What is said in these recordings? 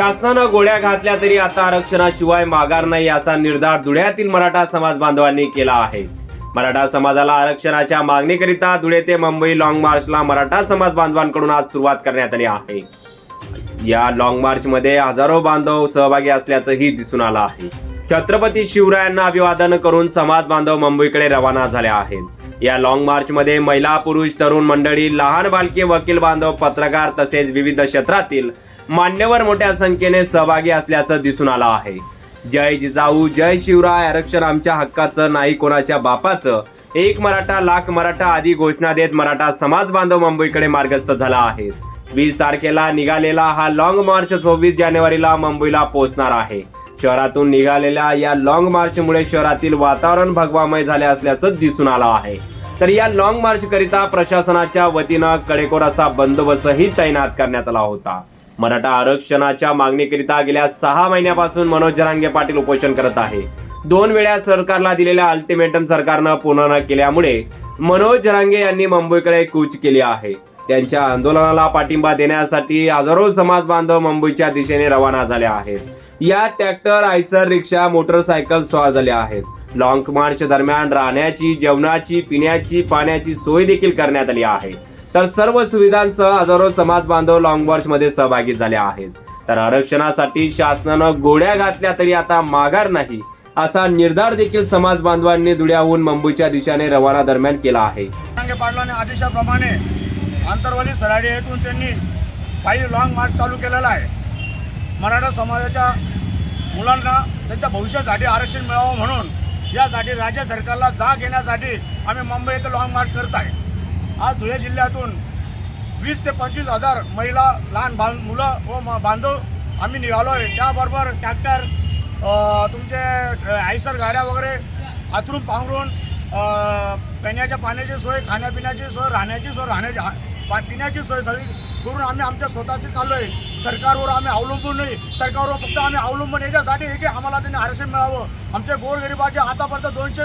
शासनानं गोळ्या घातल्या तरी आता आरक्षणाशिवाय माघार नाही याचा निर्धार धुळ्यातील मराठा समाज बांधवांनी केला आहे. मराठा समाजाला आरक्षणाच्या मागणीकरिता धुळे ते मुंबई लॉंग मार्चला मराठा समाज बांधवांकडून आज सुरुवात करण्यात आली आहे. या लॉंग मार्च मध्ये हजारो बांधव सहभागी असल्याचंही दिसून आलं आहे. छत्रपती शिवरायांना अभिवादन करून समाज बांधव मुंबईकडे रवाना झाले आहेत. या लॉंग मार्च मध्ये महिला पुरुष तरुण मंडळी लहान बालके वकील बांधव पत्रकार तसेच विविध क्षेत्रातील मान्यवर मोठ्या संख्येने सहभागी असल्याचं दिसून आलं आहे. जय जिजाऊ जय शिवराय आरक्षण आमच्या हक्काचं नाही कोणाच्या बापाचं? एक मराठा लाख मराठा आदी घोषणा देत मराठा समाज बांधव मुंबईकडे मार्गस्थ झाला आहे. वीस तारखेला निघालेला हा लॉंग मार्च सव्वीस जानेवारीला मुंबईला पोहोचणार आहे. शहरातून निघालेल्या या लॉंग मार्चमुळे शहरातील वातावरण भगवामय झाले असल्याचं दिसून आलं आहे. तर या लॉंग मार्च करिता प्रशासनाच्या वतीनं कडेकोर असा बंदोबस्तही तैनात करण्यात आला होता. मराठा आरक्षणाच्या मागणीकरिता गेल्या सहा महिन्यापासून मनोज जरांगे पाटील उपोषण करत आहे. दोन वेळा सरकारला दिलेल्या अल्टिमेटम सरकारनं पूर्ण न केल्यामुळे मनोज जरांगे यांनी मुंबईकडे कूच केली आहे. त्यांच्या आंदोलनाला पाठिंबा देण्यासाठी हजारो समाज बांधव मुंबईच्या दिशेने रवाना झाले आहेत. या ट्रॅक्टर आयसर रिक्षा मोटरसायकल स्वार झाल्या आहेत. लॉंग मार्च दरम्यान राहण्याची जेवणाची पिण्याची पाण्याची सोय देखील करण्यात आली आहे. तर सर्व सुविधांसह हजारो समाज बांधव लॉंग मार्च मध्ये सहभागी झाले आहेत. तर आरक्षणासाठी शासनानं गोळ्या घातल्या तरी आता माघार नाही असा निर्धार देखील समाज बांधवांनी धुळ्याहून मुंबईच्या दिशेने रवाना दरम्यान केला आहे. जरांगे आदेशाप्रमाणे आंतरवाली सराडी येथून त्यांनी काही लॉंग मार्च चालू केलेला आहे. मराठा समाजाच्या मुलांना त्यांच्या भविष्यासाठी आरक्षण मिळावं म्हणून यासाठी राज्य सरकारला जाग येण्यासाठी आम्ही मुंबई येथे लॉंग मार्च करत आहे. आज धुळे जिल्ह्यातून वीस ते पंचवीस हजार महिला लहान बां मुलं व बांधव आम्ही निघालो आहे त्याबरोबर ट्रॅक्टर तुमचे आयसर गाड्या वगैरे आथरून पांघरून पिण्याच्या पाण्याची सोय खाण्यापिण्याची सोय राहण्याची सोय राहण्याची हा- पा- पिण्याची सोय सगळी करून आम्ही आमच्या स्वतःची चाललो आहे सरकारवर आम्ही अवलंबून नाही. सरकारवर फक्त आम्ही अवलंबून याच्यासाठी हे की आम्हाला त्यांनी आरक्षण मिळावं. आमच्या गोरगरिबाचे आतापर्यंत दोनशे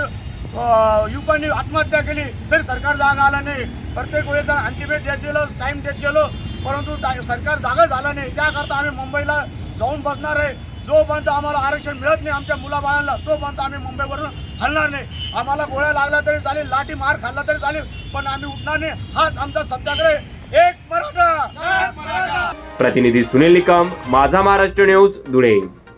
युवकांनी आत्महत्या केली तरी सरकार जागा आला नाही. प्रत्येक वेळेस अल्टिमेट देत गेलो टाईम देत गेलो परंतु सरकार जागा झाला नाही. त्याकरता आम्ही मुंबईला जाऊन बसणार आहे. जोपर्यंत आम्हाला आरक्षण मिळत नाही आमच्या मुलाबाळांना तोपर्यंत आम्ही मुंबईवरून हलणार नाही. आम्हाला गोळ्या लागल्या तरी चालेल लाठी मार खाल्ला तरी चालेल पण आम्ही उठणार नाही. हाच आमचा सत्याग्रह एक एक मराठा! प्रतिनिधी सुनील निकम माझा महाराष्ट्र न्यूज धुळे.